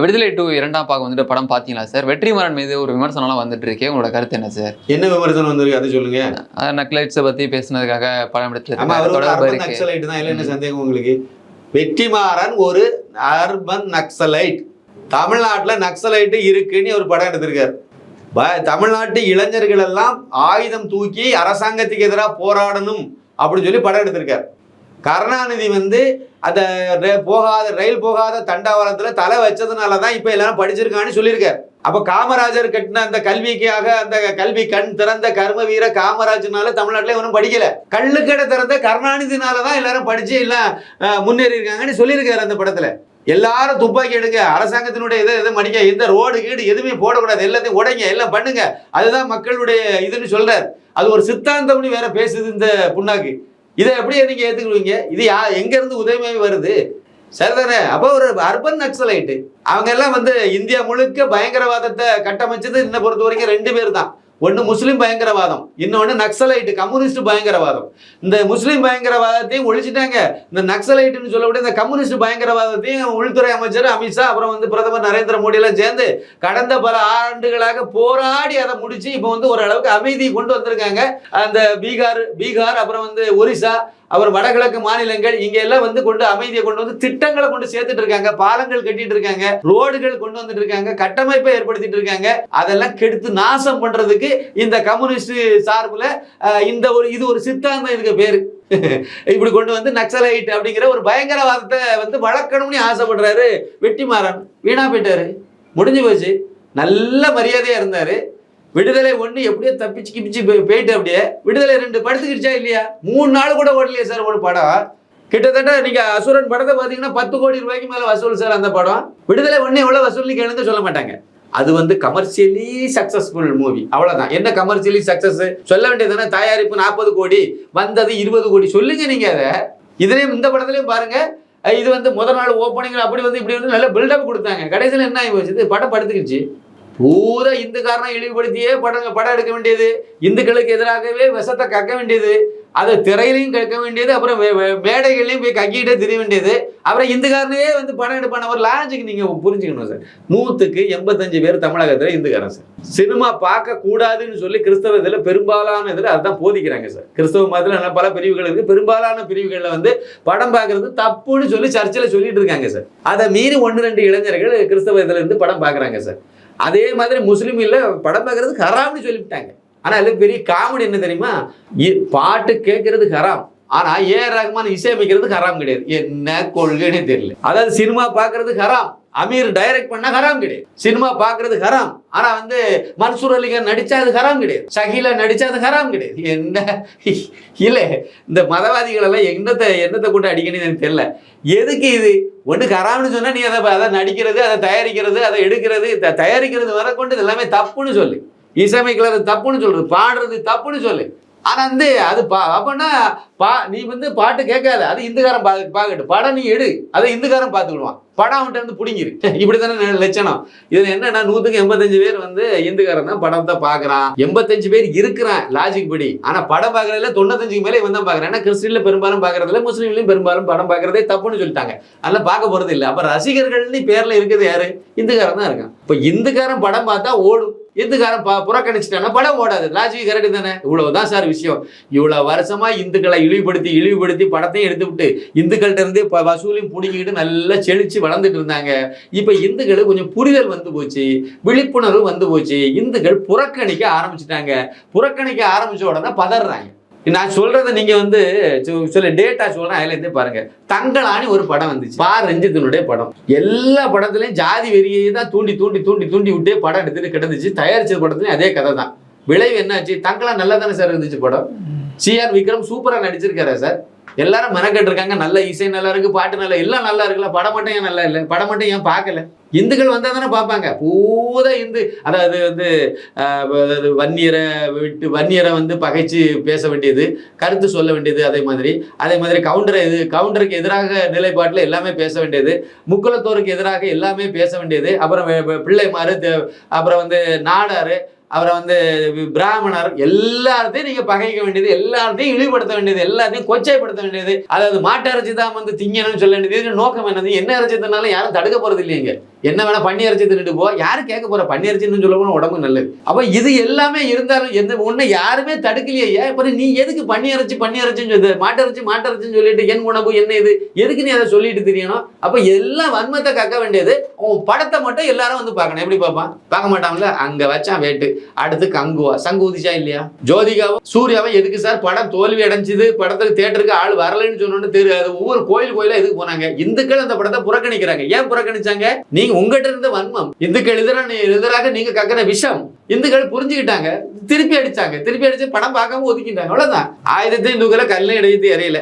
விடுதலை டூ இரண்டாம் பாகம் வந்துட்டு படம் பார்த்தீங்களா சார்? வெற்றிமாறன் மீது ஒரு விமர்சனம்லாம் வந்துட்டு இருக்கு உங்களோட கருத்து என்ன சார்? என்ன விமர்சனம் வந்திருக்கு? அதை சொல்லுங்க. நக்லைட்ஸை பத்தி பேசுனதுக்காக படம் எடுத்து சந்தேகம் உங்களுக்கு? வெற்றிமாறன் ஒரு அர்பன் நக்சலைட். தமிழ்நாட்டுல நக்சலைட் இருக்குன்னு ஒரு படம் எடுத்திருக்காரு. தமிழ்நாட்டு இளைஞர்கள் எல்லாம் ஆயுதம் தூக்கி அரசாங்கத்துக்கு எதிராக போராடணும் அப்படின்னு சொல்லி படம் எடுத்திருக்காரு. கருணாநிதி வந்து அந்த போகாத ரயில் போகாத தண்டவாளத்தில் தலை வச்சதுனால தான் இப்போ எல்லாரும் படிச்சிருக்கான்னு சொல்லியிருக்காரு. அப்போ காமராஜர் கட்டின அந்த கல்விக்காக அந்த கல்வி கண் திறந்த கர்ம வீர காமராஜனால தமிழ்நாட்டில் இவனும் படிக்கல. கல்லுக்கடை திறந்த கருணாநிதினால தான் எல்லாரும் படிச்சு எல்லாம் முன்னேறி இருக்காங்கன்னு சொல்லியிருக்காரு அந்த படத்தில். எல்லாரும் துப்பாக்கி எடுங்க அரசாங்கத்தினுடைய இதை இதை மடிக்க எந்த ரோடு கீடு எதுவுமே போடக்கூடாது எல்லாத்தையும் உடைங்க எல்லாம் பண்ணுங்க. அதுதான் மக்களுடைய இதுன்னு சொல்றாரு. அது ஒரு சித்தாந்தம்னு வேற பேசுது இந்த புண்ணாக்கு. இதை எப்படி நீங்கள் ஏற்றுக்குவீங்க இது யா எங்கேருந்து இருந்து வருது? சரிதானே? அப்போ ஒரு அர்பன் நக்சலைட்டு அவங்க எல்லாம் வந்து இந்தியா முழுக்க பயங்கரவாதத்தை கட்டமைச்சது இன்னை பொறுத்த வரைக்கும் ரெண்டு பேர் தான் ஒன்று முஸ்லீம் பயங்கரவாதம் இன்னொன்று நக்சலைட்டு கம்யூனிஸ்ட் பயங்கரவாதம். இந்த முஸ்லீம் பயங்கரவாதத்தையும் ஒழிச்சிட்டாங்க. இந்த நக்சலைட்டுன்னு சொல்லக்கூடிய இந்த கம்யூனிஸ்ட் பயங்கரவாதத்தையும் உள்துறை அமைச்சர் அமித்ஷா அப்புறம் வந்து பிரதமர் நரேந்திர மோடியெல்லாம் சேர்ந்து கடந்த பல ஆண்டுகளாக போராடி அதை முடிச்சு இப்போ வந்து ஓரளவுக்கு அமைதி கொண்டு வந்திருக்காங்க. அந்த பீகார் பீகார் அப்புறம் வந்து ஒரிசா அவர் வடகிழக்கு மாநிலங்கள் இங்க எல்லாம் வந்து கொண்டு அமைதியை கொண்டு வந்து திட்டங்களை கொண்டு சேர்த்துட்டு இருக்காங்க பாலங்கள் கட்டிட்டு இருக்காங்க ரோடுகள் கொண்டு வந்துட்டு இருக்காங்க கட்டமைப்பை ஏற்படுத்திட்டு இருக்காங்க. அதெல்லாம் கெடுத்து நாசம் பண்றதுக்கு இந்த கம்யூனிஸ்ட் சார்புல இந்த ஒரு இது ஒரு சித்தாந்தம் இதுக்கு பேரு. இப்படி கொண்டு வந்து நக்சலைட் அப்படிங்கிற ஒரு பயங்கரவாதத்தை வந்து வளர்க்கணும்னு ஆசைப்படுறாரு வெட்டிமாறன். வீணா போயிட்டாரு. முடிஞ்சு போச்சு. நல்ல மரியாதையா இருந்தாரு. விடுதலை ஒன்று எப்படியோ தப்பிச்சு கிப்பிச்சு போய்- போயிட்டு அப்படியே விடுதலை ரெண்டு படுத்துக்கிடுச்சா இல்லையா? மூணு நாள் கூட ஓடலையே சார் ஒரு படம். கிட்டத்தட்ட நீங்க அசுரன் படத்தை பார்த்தீங்கன்னா பத்து கோடி ரூபாய்க்கு மேல வசூல் சார் அந்த படம். விடுதலை ஒண்ணு எவ்வளவு வசூல்னு கேளுங்க சொல்ல மாட்டாங்க. அது வந்து கமர்ஷியலி சக்சஸ்ஃபுல் மூவி அவ்வளோதான் என்ன கமர்ஷியலி சக்சஸ் சொல்ல வேண்டியது தயாரிப்பு நாற்பது கோடி வந்தது இருபது கோடி. சொல்லுங்க நீங்க அதை. இதுலயும் இந்த படத்துலயும் பாருங்க. இது வந்து முதல் நாள் ஓப்பனிங் அப்படி வந்து இப்படி வந்து நல்ல பில்டப் கொடுத்தாங்க. கடைசியில் என்ன ஆகி போச்சு? படம் படுத்துக்கிச்சு பூரா இந்துக்காரனை இழிவுபடுத்தியே படம் படம் எடுக்க வேண்டியது. இந்துக்களுக்கு எதிராகவே விஷத்தை கக்க வேண்டியது. அதை திரையிலையும் கக்க வேண்டியது. அப்புறம் வே- மேடைகள்லையும் போய் கக்கிட்டே தெரிய வேண்டியது. அப்புறம் இந்துக்காரனே வந்து படம் எடுப்பான ஒரு லாஜிக் நீங்கள் புரிஞ்சுக்கணும் சார் நூற்றுக்கு எண்பத்தஞ்சு பேர் தமிழகத்தில் இந்துக்காரன் சார் சினிமா பார்க்க கூடாதுன்னு சொல்லி கிறிஸ்தவ இதில் பெரும்பாலான இதில் அதுதான் போதிக்கிறாங்க சார் கிறிஸ்தவ மதத்தில் நல்ல பல பிரிவுகள் இருக்குது பெரும்பாலான பிரிவுகளில் வந்து படம் பார்க்கறது தப்புன்னு சொல்லி சர்ச்சில் சொல்லிட்டு இருக்காங்க சார் அதை மீறி ஒன்று ரெண்டு இளைஞர்கள் கிறிஸ்தவ இதில் இருந்து படம் பார்க்குறாங்க சார் அதே மாதிரி முஸ்லீம் இல்லை படம் பார்க்கறது ஹராம்னு சொல்லிவிட்டாங்க. ஆனால் அது பெரிய காமெடி என்ன தெரியுமா? பாட்டு கேட்கறது ஹராம். ஆனால் ஏ ஆர் ரஹ்மான் இசையமைக்கிறது ஹராம் கிடையாது. என்ன கொள்கைன்னே தெரியல. அதாவது சினிமா பார்க்கறது ஹராம். அமீர் டைரக்ட் பண்ணா ஹராம் கிடையாது. சினிமா பார்க்கறது ஹராம். ஆனா வந்து மன்சூர் அலிகான் நடிச்சா அது ஹராம் கிடையாது. சஹீலா நடிச்சா அது ஹராம் கிடையாது. என்ன? இல்ல இந்த மதவாதிகள் எல்லாம் என்னத்தை என்னத்தை கொண்டு அடிக்கணும்னு எனக்கு தெரியல. எதுக்கு இது? ஒன்று ஹராம்னு சொன்னா நீ அதை அதை நடிக்கிறது அதை தயாரிக்கிறது அதை எடுக்கிறது தயாரிக்கிறது வர கொண்டு இது எல்லாமே தப்புன்னு சொல்லு. இசையமைக்கிறது தப்புன்னு சொல்றது பாடுறது தப்புன்னு சொல்லு. ஆனா வந்து அது பா அப்படின்னா பா நீ வந்து பாட்டு கேட்காத. அது இந்துக்காரன் பா பார்க்கட்டும் படம் நீ எடு. அதை இந்துக்காரன் பார்த்துக்கிடுவான். படம் அவன்கிட்ட இருந்து பிடிங்கிரு. இப்படி தானே லட்சணம். இது என்னன்னா நூற்றுக்கு எண்பத்தஞ்சு பேர் வந்து இந்துக்காரன் தான் படம் தான் பார்க்குறான் எண்பத்தஞ்சு பேர் இருக்கிறான் லாஜிக் படி. ஆனால் படம் பார்க்குறதுல தொண்ணூத்தஞ்சுக்கு மேலே இவன் தான் பார்க்குறான் ஏன்னா கிறிஸ்டின்ல பெரும்பாலும் பார்க்கறதில்ல முஸ்லீம்லையும் பெரும்பாலும் படம் பார்க்குறதே தப்புன்னு சொல்லிட்டாங்க. அதெல்லாம் பார்க்க போறது இல்லை. அப்போ ரசிகர்கள்னு பேர்ல இருக்கிறது யாரு? இந்துக்காரன் தான் இருக்கான். இப்போ இந்துக்காரன் படம் பார்த்தா ஓடும். இந்துக்காரன் பா புறக்கணிச்சிட்டானா படம் ஓடாது. லாஜிக் கரெக்டு தானே? இவ்வளவுதான் சார் விஷயம். இவ்வளவு வருஷமா இந்துக்களை இழிவுபடுத்தி இழிவுபடுத்தி படத்தையும் எடுத்து விட்டு இந்துக்கள்கிட்ட இருந்து ப- வசூலையும் பிடிங்கிட்டு நல்லா செழிச்சு வளர்ந்துட்டு இருந்தாங்க. இப்ப இந்துக்களுக்கு கொஞ்சம் புரிதல் வந்து போச்சு விழிப்புணர்வு வந்து போச்சு. இந்துக்கள் புறக்கணிக்க ஆரம்பிச்சிட்டாங்க. புறக்கணிக்க ஆரம்பிச்ச உடனே பதறாங்க. நான் சொல்றத நீங்க வந்து சொ- சில டேட்டா சொல்றேன் அதுல இருந்தே பாருங்க. தங்களானி ஒரு படம் வந்துச்சு. பா. ரஞ்சித்தினுடைய படம். எல்லா படத்துலயும் ஜாதி வெறியை தான் தூண்டி தூண்டி தூண்டி தூண்டி விட்டே படம் எடுத்துட்டு கிடந்துச்சு. தயாரிச்ச படத்துலயும் அதே கதை தான். விளைவு என்னாச்சு? தங்களா நல்லா தானே சார் இருந்துச்சு படம். சிஆர் விக்ரம் சூப்பரா நடிச்சிருக்காரு சார்? எல்லாரும் மெனக்கட்டு இருக்காங்க நல்ல இசை நல்லா இருக்கு பாட்டு நல்லா எல்லாம் நல்லா இருக்குல்ல. படம் மட்டும் ஏன் நல்லா இல்லை? படம் மட்டும் ஏன் பார்க்கல? இந்துக்கள் வந்தா தானே பார்ப்பாங்க. பூத இந்து அதாவது வந்து ஆஹ், அதாவது வன்னியரை விட்டு வன்னியரை வந்து பகைச்சு பேச வேண்டியது கருத்து சொல்ல வேண்டியது அதே மாதிரி. அதே மாதிரி கவுண்டரை இது கவுண்டருக்கு எதிராக நிலைப்பாட்டில் எல்லாமே பேச வேண்டியது முக்குளத்தோருக்கு எதிராக எல்லாமே பேச வேண்டியது அப்புறம் பிள்ளைமாரு அப்புறம் வந்து நாடாரு அப்புறம் வந்து பிராமணர் எல்லாத்தையும் நீங்க பகைக்க வேண்டியது எல்லாத்தையும் இழிவுபடுத்த வேண்டியது எல்லாத்தையும் கொச்சைப்படுத்த வேண்டியது. அதாவது மாட்டு இறைச்சி தான் வந்து திங்கணும்னு சொல்ல வேண்டியது. நோக்கம் என்னது? என்ன இறைச்சி தின்னாலும் யாரும் தடுக்க போறது இல்லைங்க என்ன வேணா பண்ணி இறைச்சி தின்னுட்டு போ. யாரும் கேட்க போற? பண்ணி இறைச்சின்னு சொல்ல போனா உடம்பு நல்லது. அப்ப இது எல்லாமே இருந்தாலும் எந்த ஒண்ணு யாருமே தடுக்கலையே. அப்புறம் இப்ப நீ எதுக்கு பண்ணி இறைச்சி பண்ணி இறைச்சின்னு சொல்லு மாட்டு இறைச்சி மாட்டு இறைச்சின்னு சொல்லிட்டு என் உணவு என்ன இது? எதுக்கு நீ அதை சொல்லிட்டு தெரியணும்? அப்ப எல்லாம் வன்மத்தை கக்க வேண்டியது. உன் படத்தை மட்டும் எல்லாரும் வந்து பார்க்கணும். எப்படி பார்ப்பான்? பார்க்க மாட்டான்ல? அங்க வச்சான் வேட்டு. அடுத்து கங்குவா. சங்கு ஊதிச்சா இல்லையா? ஜோதிகாவும் சூர்யாவும் எதுக்கு சார் படம் தோல்வி அடைஞ்சது? படத்துக்கு தேட்டருக்கு ஆள் வரலைன்னு சொன்னோன்னு தெரியாது ஒவ்வொரு கோயில் கோயிலா எதுக்கு போனாங்க? இந்துக்கள் அந்த படத்தை புறக்கணிக்கிறாங்க. ஏன் புறக்கணிச்சாங்க? நீங்க உங்ககிட்ட இருந்த வன்மம். இந்துக்கள் எதிரான எதிராக நீங்க கக்கின விஷம். இந்துக்கள் புரிஞ்சுக்கிட்டாங்க. திருப்பி அடிச்சாங்க. திருப்பி அடிச்சு படம் பார்க்காம ஒதுக்கிட்டாங்க. அவ்வளவுதான். ஆயிரத்தி இந்துக்களை கல்லை இடையத்து எறையில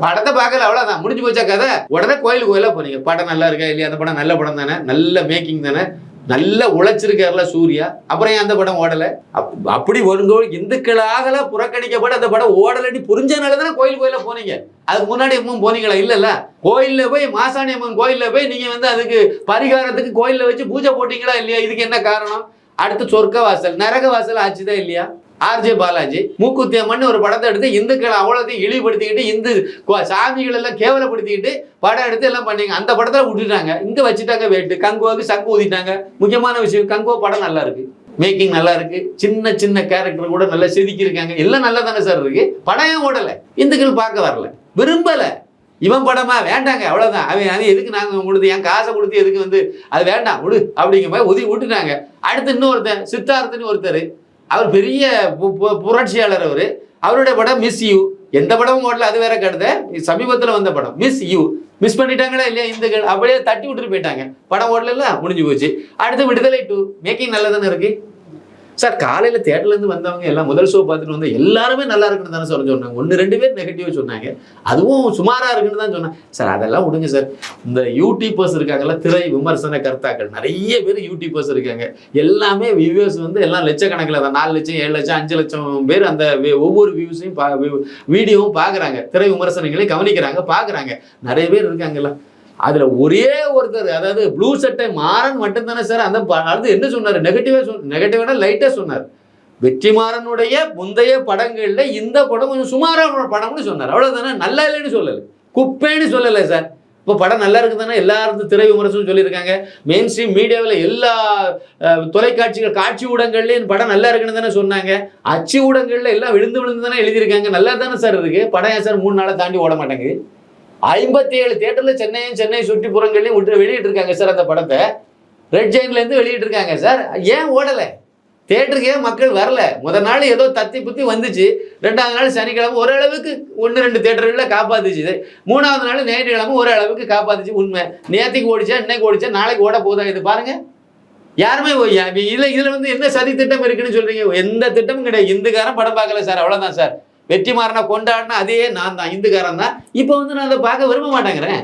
படத்தை பார்க்கல அவ்வளவுதான். முடிஞ்சு போச்சா கதை? உடனே கோயில் கோயிலா போனீங்க. படம் நல்லா இருக்கா இல்லையா? அந்த படம் நல்ல படம் தானே? நல்ல மேக்கிங் தானே? நல்ல உழைச்சிருக்காருல சூர்யா. அப்புறம் ஏன் அந்த படம் ஓடல? அப்- அப்படி ஒருங்கோ இந்துக்களாகல புறக்கணிக்கப்பட அந்த படம் ஓடலன்னு புரிஞ்சனால தானே கோயில் கோயிலில் போனீங்க. அதுக்கு முன்னாடி எப்பவும் போனீங்களா? இல்லல்ல. கோயிலில் போய் மாசாணி அம்மன் கோயில்ல போய் நீங்க வந்து அதுக்கு பரிகாரத்துக்கு கோயிலில் வச்சு பூஜை போட்டீங்களா இல்லையா? இதுக்கு என்ன காரணம்? அடுத்து சொர்க்க வாசல் நரக வாசல் ஆச்சுதான் இல்லையா? ஆர்ஜே பாலாஜி மூக்குத்தி அம்மன் ஒரு படத்தை எடுத்து இந்துக்களை அவ்வளோத்தையும் இழிவுபடுத்திக்கிட்டு இந்து சாமிகள் எல்லாம் கேவலப்படுத்திக்கிட்டு படம் எடுத்து எல்லாம் பண்ணீங்க. அந்த படத்தை விட்டுட்டாங்க. இங்க வச்சுட்டாங்க வேட்டு. கங்குவாக்கு சங்கு ஊதிட்டாங்க. முக்கியமான விஷயம் கங்குவா படம் நல்லா இருக்கு. மேக்கிங் நல்லா இருக்கு. சின்ன சின்ன கேரக்டர் கூட நல்லா செதுக்கியிருக்காங்க. எல்லாம் நல்லா தானே சார் இருக்கு. படம் ஏன் ஓடலை? இந்துக்கள் பார்க்க வரல. விரும்பலை. இவன் படமா? வேண்டாங்க. அவ்வளோதான் அவன் அது எதுக்கு நாங்கள் கொடுத்து என் காசை கொடுத்து எதுக்கு வந்து? அது வேண்டாம். விடு. அப்படிங்கிற மாதிரி ஒதுக்கி விட்டுட்டாங்க. அடுத்து இன்னொருத்தன் சித்தார்த்தன்னு ஒருத்தர். அவர் பெரிய பு- புரட்சியாளர் அவர். அவருடைய படம் மிஸ் யூ எந்த படமும் ஓடல அது வேற கடுத சமீபத்தில் வந்த படம் மிஸ் யூ மிஸ் பண்ணிட்டாங்களா இல்லையா இந்த அப்படியே தட்டி விட்டுட்டு போயிட்டாங்க. படம் ஓடல முடிஞ்சு போச்சு. அடுத்து விடுதலை டூ மேக்கிங் நல்லா தானே இருக்கு. சார் காலையில் தேட்டர்லேருந்து வந்தவங்க எல்லாம் முதல் ஷோ பார்த்துட்டு வந்து எல்லாருமே நல்லா இருக்குன்னு தானே சொல்ல சொன்னாங்க. ஒன்று ரெண்டு பேர் நெகட்டிவ் சொன்னாங்க. அதுவும் சுமாராக இருக்குன்னு தான் சொன்னாங்க. சார் அதெல்லாம் விடுங்க சார். இந்த யூடியூபர்ஸ் இருக்காங்கல்ல திரை விமர்சன கர்த்தாக்கள். நிறைய பேர் யூடியூபர்ஸ் இருக்காங்க. எல்லாமே வியூவர்ஸ் வந்து எல்லாம் லட்சக்கணக்கில் தான். நாலு லட்சம் ஏழு லட்சம் அஞ்சு லட்சம் பேர் அந்த ஒவ்வொரு வியூஸையும் பா வீடியோவும் பார்க்குறாங்க. திரை விமர்சனங்களையும் கவனிக்கிறாங்க பார்க்குறாங்க. நிறைய பேர் இருக்காங்கல்ல. அதில் ஒரே ஒருத்தர் அதாவது ப்ளூ சட்டை மாறன் மட்டும்தானே சார் அந்த ப- அடுத்து என்ன சொன்னார்? நெகட்டிவாக சொன்ன நெகட்டிவான லைட்டாக சொன்னார். வெற்றிமாறனுடைய முந்தைய படங்களில் இந்த படம் கொஞ்சம் சுமாரான படம்னு சொன்னார். அவ்வளோதானே நல்லா இல்லைன்னு சொல்லலை. குப்பைன்னு சொல்லலை சார் இப்போ படம் நல்லா இருக்குது தானே எல்லாரும் திரை விமர்சனம் சொல்லியிருக்காங்க. மெயின் ஸ்ட்ரீம் மீடியாவில் எல்லா தொலைக்காட்சிகள் காட்சி ஊடகங்கள்லேயும் படம் நல்லா இருக்குன்னு தானே சொன்னாங்க. அச்சு ஊடகங்களில் எல்லாம் விழுந்து விழுந்து தானே எழுதியிருக்காங்க. நல்லா தானே சார் இருக்குது படம் ஏன் சார் மூணு நாளை தாண்டி ஓட மாட்டேங்குது ஐம்பத்தி ஏழு தேட்டரில் சென்னையும் சென்னை சுற்றுப்புறங்களையும் விட்டு வெளியிட்டிருக்காங்க சார் அந்த படத்தை. ரெட் ஜெயின்லேருந்து வெளியிட்டிருக்காங்க சார். ஏன் ஓடலை? தேட்டருக்கு ஏன் மக்கள் வரல? முதல் நாள் ஏதோ தத்தி புத்தி வந்துச்சு. ரெண்டாவது நாள் சனிக்கிழமை ஓரளவுக்கு ஒன்று ரெண்டு தேட்டர்களில் காப்பாத்துச்சு. மூணாவது நாள் ஞாயிற்றுக்கிழமை ஓரளவுக்கு காப்பாத்துச்சு. உண்மை. நேற்றுக்கு ஓடிச்சா இன்னைக்கு ஓடிச்சா நாளைக்கு ஓட போதா இது பாருங்க. யாருமே இல்லை இதில் வந்து என்ன சதி திட்டம் இருக்குன்னு சொல்றீங்க? எந்த திட்டமும் கிடையாது. இந்துக்காரன் படம் பார்க்கல சார். அவ்வளோதான் சார். வெற்றிமாறனை கொண்டாடினா அதே நான் தான் இந்துக்காரன் தான். இப்போ வந்து நான் அதை பார்க்க விரும்ப மாட்டேங்கிறேன்.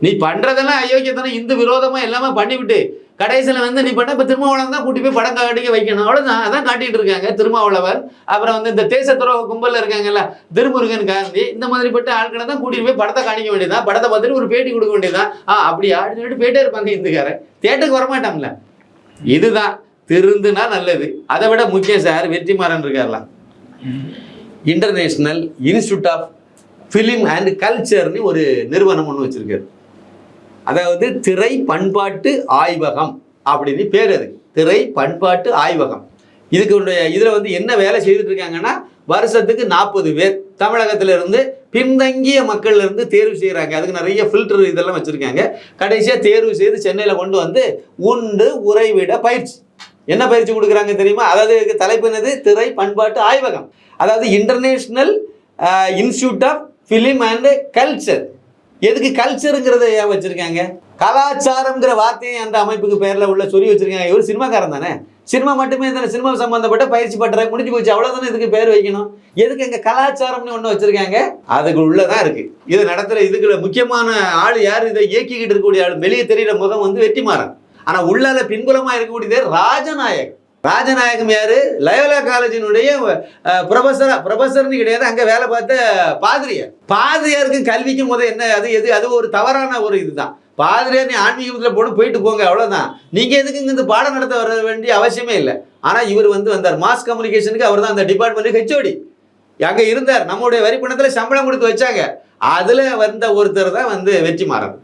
நீ பண்ணுறதெல்லாம் அயோக்கியத்தனம் இந்து விரோதமாக எல்லாமே பண்ணிவிட்டு கடைசியில் வந்து நீ பண்ண இப்போ திருமாவளவன் தான் கூட்டி போய் படம் காட்டிக்க வைக்கணும். அவ்வளோதான் அதான் காட்டிட்டு இருக்காங்க திருமாவளவர். அப்புறம் வந்து இந்த தேசத்துறவு கும்பலில் இருக்காங்கல்ல திருமுருகன் காந்தி இந்த மாதிரிப்பட்ட ஆட்களை தான் கூட்டிட்டு போய் படத்தை காணிக்க வேண்டியதான் படத்தை பார்த்துட்டு ஒரு பேட்டி கொடுக்க வேண்டியதான் ஆ அப்படியா அப்படின்னு சொல்லிட்டு போயிட்டே இருப்பாங்க இந்துக்காரன். தேட்டருக்கு வரமாட்டாங்களே இதுதான் திருந்துனா நல்லது. அதை விட முக்கியம் sir Vetrimaaran இருக்கார்லாம் international institute of film and கல்ச்சர்னு ஒரு நிறுவனம் ஒன்று வச்சுருக்காரு. அதாவது திரை பண்பாட்டு ஆய்வகம் அப்படின்னு பேர் அது. திரை பண்பாட்டு ஆய்வகம். இதுக்கு இதில் வந்து என்ன வேலை செய்துட்டு இருக்காங்கன்னா வருஷத்துக்கு நாற்பது பேர். தமிழகத்திலிருந்து பின்தங்கிய மக்கள்லேருந்து தேர்வு செய்கிறாங்க அதுக்கு நிறைய ஃபில்டர் இதெல்லாம் வச்சுருக்காங்க. கடைசியாக தேர்வு செய்து சென்னையில் கொண்டு வந்து உண்டு உறைவிட பயிற்சி. என்ன பயிற்சி கொடுக்குறாங்க தெரியுமா? அதாவது தலைப்பு என்னது? திரை பண்பாட்டு ஆய்வகம். அதாவது international institute of film and culture எதுக்கு கல்ச்சருங்கிறத ஏன் வச்சுருக்காங்க? கலாச்சாரங்கிற வார்த்தையை அந்த அமைப்புக்கு பேரில் உள்ள சொல்லி வச்சிருக்காங்க. இவர் சினிமாக்காரன் தானே? சினிமா மட்டுமே தானே சினிமா சம்மந்தப்பட்ட பயிற்சி பற்ற முடிஞ்சு போச்சு. அவ்வளோதானே இதுக்கு பேர் வைக்கணும்? எதுக்கு எங்கள் கலாச்சாரம்னு ஒன்று வச்சுருக்காங்க? அதுக்கு உள்ளதான் இருக்குது இது நடத்துகிற இதுக்குள்ள முக்கியமான ஆள் யார்? இதை இயக்கிக்கிட்டு இருக்கக்கூடிய ஆள். வெளியே தெரியுற முகம் வந்து வெற்றிமாறன். ஆனா உள்ளால பின்புலமா இருக்கக்கூடியது ராஜநாயக். ராஜநாயகம் யாரு? லயோலா காலேஜினுடைய ப்ரொஃபஸரா ப்ரொஃபஸர்னு கிடையாது அங்க வேலை பார்த்த பாதிரியார். பாதிரியாருக்கும் கல்விக்கும் முதல் என்ன அது எது? அது ஒரு தவறான ஒரு இதுதான். பாதிரியார் நீ ஆன்மீகத்தில் போன போயிட்டு போங்க அவ்வளோதான் நீங்க எதுக்கு இங்கே பாடம் நடத்த வர வேண்டிய அவசியமே இல்லை. ஆனால் இவர் வந்து வந்தார். மாஸ் கம்யூனிகேஷனுக்கு அவர் தான் அந்த டிபார்ட்மெண்ட்டுக்கு ஹெச்ஓடி அங்கே இருந்தார். நம்மளுடைய வரி சம்பளம் கொடுத்து வச்சாங்க. அதில் வந்த ஒருத்தர் தான் வந்து வெற்றிமாறன்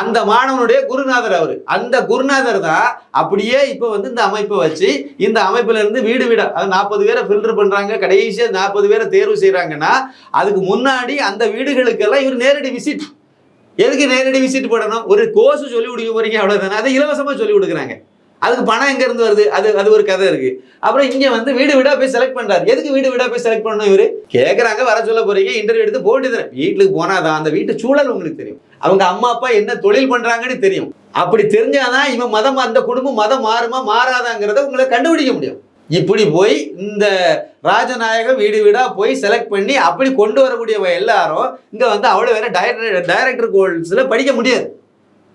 அந்த மாணவனுடைய குருநாதர் அவர். அந்த குருநாதர் தான் அப்படியே இப்போ வந்து இந்த அமைப்பை வச்சு இந்த அமைப்புல இருந்து வீடு வீடா அது நாற்பது பேரை ஃபில்டர் பண்றாங்க கடைசியாக நாற்பது பேரை தேர்வு செய்யறாங்கன்னா அதுக்கு முன்னாடி அந்த வீடுகளுக்கெல்லாம் இவர் நேரடி விசிட் எதுக்கு நேரடி விசிட் பண்ணணும் ஒரு கோர்ஸ் சொல்லி கொடுக்க போறீங்க அவ்வளவுதானே. அதை இலவசமா சொல்லி கொடுக்குறாங்க. அதுக்கு பணம் எங்க இருந்து வருது? அது அது ஒரு கதை இருக்கு. அப்புறம் இங்க வந்து வீடு வீடா போய் செலக்ட் பண்றாரு. எதுக்கு வீடு வீடா போய் செலக்ட் பண்ணணும் இவரு? கேக்குறாங்க வர சொல்ல போறீங்க இன்டர்வியூ எடுத்து போட்டு வீட்டுக்கு போனாதான் அந்த வீட்டு சூழல் உங்களுக்கு தெரியும். அவங்க அம்மா அப்பா என்ன தொழில் பண்றாங்கன்னு தெரியும். அப்படி தெரிஞ்சாதான் இவன் மதம் அந்த குடும்பம் மதம் மாறுமா மாறாதாங்கிறத உங்களை கண்டுபிடிக்க முடியும். இப்படி போய் இந்த ராஜநாயகம் வீடு வீடா போய் செலக்ட் பண்ணி அப்படி கொண்டு வரக்கூடியவ எல்லாரும் இங்க வந்து அவ்வளவு வேற டைரக்டர் டைரக்டர் கோல்ஸ்ல படிக்க முடியாது.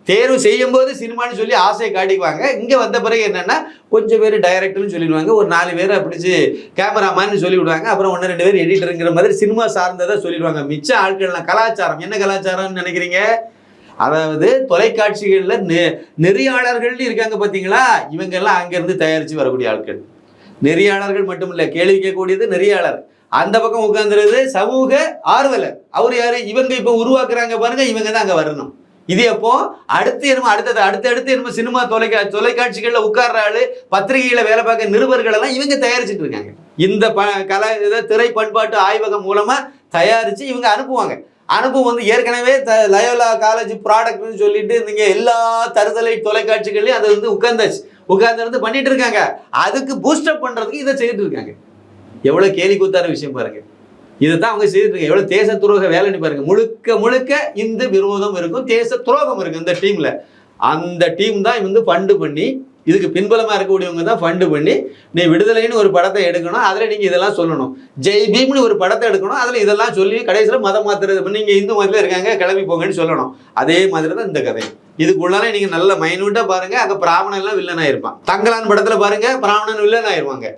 தேர்வு செய்யும் போது சினிமான்னு சொல்லி ஆசையை காட்டிக்குவாங்க. இங்கே வந்த பிறகு என்னென்னா கொஞ்சம் பேர் டைரக்டர்னு சொல்லிடுவாங்க. ஒரு நாலு பேரை பிடிச்சி கேமராமேன் சொல்லி விடுவாங்க அப்புறம் ஒன்று ரெண்டு பேர் எடிட்டருங்கிற மாதிரி சினிமா சார்ந்ததை சொல்லிடுவாங்க. மிச்ச ஆட்கள்லாம் கலாச்சாரம். என்ன கலாச்சாரம்னு நினைக்கிறீங்க? அதாவது தொலைக்காட்சிகளில் நெ நெறியாளர்கள்னு இருக்காங்க பார்த்தீங்களா இவங்கெல்லாம் அங்கேருந்து தயாரித்து வரக்கூடிய ஆட்கள். நெறியாளர்கள் மட்டும் இல்லை கேள்வி கேட்கக்கூடியது நெறியாளர். அந்த பக்கம் உட்காந்துருது சமூக ஆர்வலர். அவர் யார்? இவங்க இப்போ உருவாக்குறாங்க பாருங்க இவங்க தான் அங்கே வரணும். இது எப்போ? அடுத்து என்னமோ அடுத்தது அடுத்து அடுத்து என்னமோ சினிமா தொலைக்கா தொலைக்காட்சிகளில் உட்கார்ற ஆளு பத்திரிகையில் வேலை பார்க்க நிருபர்கள் எல்லாம் இவங்க தயாரிச்சுட்டு இருக்காங்க. இந்த ப கலை இதை திரை பண்பாட்டு ஆய்வகம் மூலமாக தயாரித்து இவங்க அனுப்புவாங்க. அனுப்பும் வந்து ஏற்கனவே த லயோலா காலேஜ் ப்ராடக்ட்னு சொல்லிட்டு நீங்கள் எல்லா தருதலை தொலைக்காட்சிகள்லையும் அதை வந்து உட்கார்ந்தாச்சு. உட்கார்ந்து பண்ணிட்டு இருக்காங்க. அதுக்கு பூஸ்டப் பண்ணுறதுக்கு இதை செய்துட்டு இருக்காங்க. எவ்வளோ கேலி கூத்தான விஷயம் இதுதான் அவங்க செய்துட்டு எவ்வளோ எவ்வளவு தேச துரோக வேலைன்னு பாருங்க. முழுக்க முழுக்க இந்த விரோதம் இருக்கும் தேச துரோகம் இருக்கும் இந்த டீம்ல. அந்த டீம் தான் வந்து ஃபண்டு பண்ணி இதுக்கு பின்பலமா இருக்கக்கூடியவங்க தான் ஃபண்டு பண்ணி நீ விடுதலைன்னு ஒரு படத்தை எடுக்கணும் அதில் நீங்க இதெல்லாம் சொல்லணும். ஜெய் பீம்னு ஒரு படத்தை எடுக்கணும் அதில் இதெல்லாம் சொல்லி கடைசியில் மதம் மாத்துறது நீங்க இந்து மதத்தில் இருக்காங்க கிளம்பி போங்கன்னு சொல்லணும். அதே மாதிரி தான் இந்த கதை இதுக்குள்ளார நீங்க நல்ல மைனூட்டா பாருங்க அங்க பிராமணன் எல்லாம் வில்லனா இருப்பான் தங்கலான் படத்துல பாருங்க பிராமணன் வில்லன் ஆயிருவாங்க.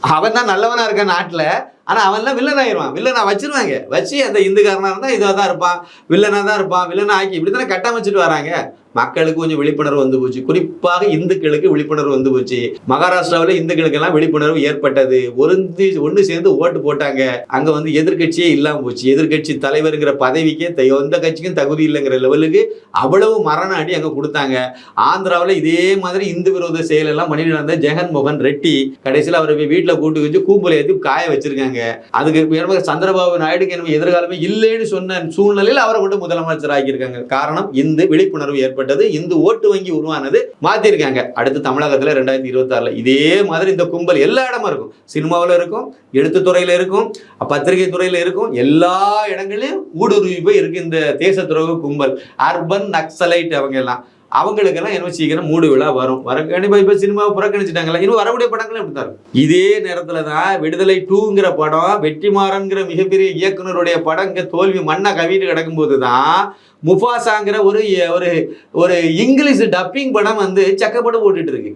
அவன் தான் நல்லவனா இருக்கான் நாட்டுல. ஆனா அவன் எல்லாம் வில்லன் ஆயிடுவான் வில்லனா வச்சிருவாங்க. வச்சு அந்த இந்துக்காரனா இருந்தா இதாக தான் இருப்பான். வில்லனாக தான் இருப்பான். வில்லனா ஆக்கி இப்படி தானே கட்டமைச்சிட்டு வராங்க. மக்களுக்கு கொஞ்சம் விழிப்புணர்வு வந்து போச்சு. குறிப்பாக இந்துக்களுக்கு விழிப்புணர்வு வந்து போச்சு. மகாராஷ்டிராவில் இந்துக்களுக்கெல்லாம் விழிப்புணர்வு ஏற்பட்டது. ஒருந்து ஒன்று சேர்ந்து ஓட்டு போட்டாங்க. அங்க வந்து எதிர்க்கட்சியே இல்லாமல் போச்சு. எதிர்க்கட்சி தலைவருங்கிற பதவிக்கே எந்த கட்சிக்கும் தகுதி இல்லைங்கிற லெவலுக்கு அவ்வளவு மரண அடி அங்க கொடுத்தாங்க. ஆந்திராவில் இதே மாதிரி இந்து விரோத செயல் எல்லாம் பண்ணி நடந்த ஜெகன் மோகன் ரெட்டி கடைசியில் அவரை போய் வீட்டில் கூட்டு வச்சு கூம்புல ஏற்றி காய வச்சிருக்காங்க. அதுக்கு சந்திரபாபு நாயுடுக்கு என்ன எதிர்காலமே இல்லைன்னு சொன்ன சூழ்நிலையில் அவரை கொண்டு முதலமைச்சர் ஆக்கியிருக்காங்க காரணம் இந்து விழிப்புணர்வு ஏற்பட்டது. இந்து ஓட்டு வங்கி உருவானது மாத்திருக்காங்க. அடுத்து தமிழகத்துல ரெண்டாயிரத்தி இருபத்தாறுல இதே மாதிரி இந்த கும்பல் எல்லா இடமும் இருக்கும். சினிமாவில் இருக்கும் எழுத்துத்துறையில இருக்கும் பத்திரிகை துறையில இருக்கும். எல்லா இடங்களிலும் ஊடுருவி போய் இருக்கு இந்த தேச துறவு கும்பல். அர்பன் நக்சலைட் அவங்க எல்லாம். அவங்களுக்கெல்லாம் என்ன சீக்கிரம் மூடு விழா வரும். வர கண்டிப்பாக இப்போ சினிமாவை புறக்கணிச்சிட்டாங்களா இன்னும் வரக்கூடிய படங்களும் இப்படி தான் இருக்கும். இதே நேரத்தில் தான் விடுதலை டூங்கிற படம் வெற்றிமாறன்கிற மிகப்பெரிய இயக்குனருடைய படம் இங்கே தோல்வி மண்ணை கவிட்டு கிடக்கும்போது தான் முஃபாசாங்கிற ஒரு ஒரு ஒரு இங்கிலீஷ் டப்பிங் படம் வந்து சக்கப்பட்டு போட்டுட்டு இருக்கு.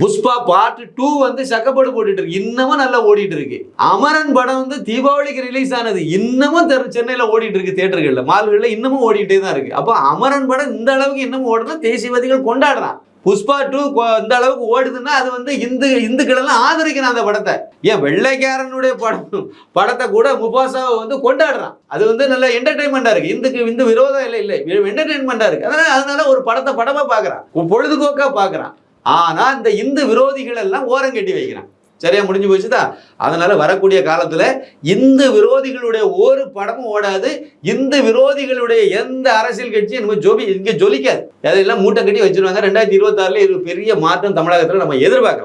புஷ்பா பார்ட் டூ வந்து சக்கப்பட்டு போட்டுட்டு இருக்கு. இன்னமும் நல்லா ஓடிட்டு இருக்கு. அமரன் படம் வந்து தீபாவளிக்கு ரிலீஸ் ஆனது இன்னமும் தெரு சென்னையில் ஓடிட்டு இருக்கு தேட்டர்களில் மால்களில் இன்னமும் ஓடிட்டே தான் இருக்கு. அப்போ அமரன் படம் இந்த அளவுக்கு இன்னமும் ஓடுனா தேசியவாதிகள் கொண்டாடுறான். புஷ்பா டூ இந்த அளவுக்கு ஓடுதுன்னா அது வந்து இந்து இந்துக்கள் எல்லாம் ஆதரிக்கிறான் அந்த படத்தை. ஏன் வெள்ளைக்காரனுடைய படம் படத்தை கூட முபாசாவை வந்து கொண்டாடுறான். அது வந்து நல்ல என்டர்டைன்மெண்ட்டாக இருக்கு. இந்துக்கு இந்து விரோதம் இல்லை இல்லை. என்டர்டைன்மெண்ட்டாக இருக்கு. அதனால அதனால ஒரு படத்தை படமாக பார்க்குறான். பொழுதுபோக்காக பார்க்குறான். ஆனால் இந்த இந்து விரோதிகள் எல்லாம் ஓரம் கட்டி வைக்கிறான். சரியா முடிஞ்சு போச்சுதா? அதனால வரக்கூடிய காலத்துல இந்து விரோதிகளுடைய ஒரு படமும் ஓடாது. இந்து விரோதிகளுடைய எந்த அரசியல் கட்சியும் நம்ம ஜொபி இங்கே ஜொலிக்காது. அதெல்லாம் மூட்டை கட்டி வச்சிருவாங்க? ரெண்டாயிரத்தி இருபத்தாறுல இது பெரிய மாற்றம் தமிழகத்தில் நம்ம எதிர்பார்க்கலாம்.